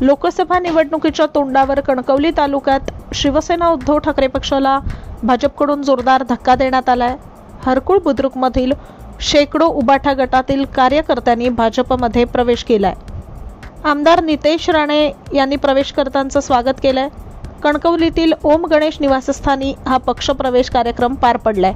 लोकसभा निवडणुकीच्या तोंडावर कणकवली तालुक्यात शिवसेना उद्धव ठाकरे पक्षाला भाजपकडून जोरदार धक्का देण्यात आलाय. हरकुळ बुद्रुकमधील शेकडो उबाठा गटातील कार्यकर्त्यांनी भाजपमध्ये प्रवेश केलाय. आमदार नितेश राणे यांनी प्रवेश करतांचं स्वागत केलंय. कणकवलीतील ओम गणेश निवासस्थानी हा पक्षप्रवेश कार्यक्रम पार पडलाय.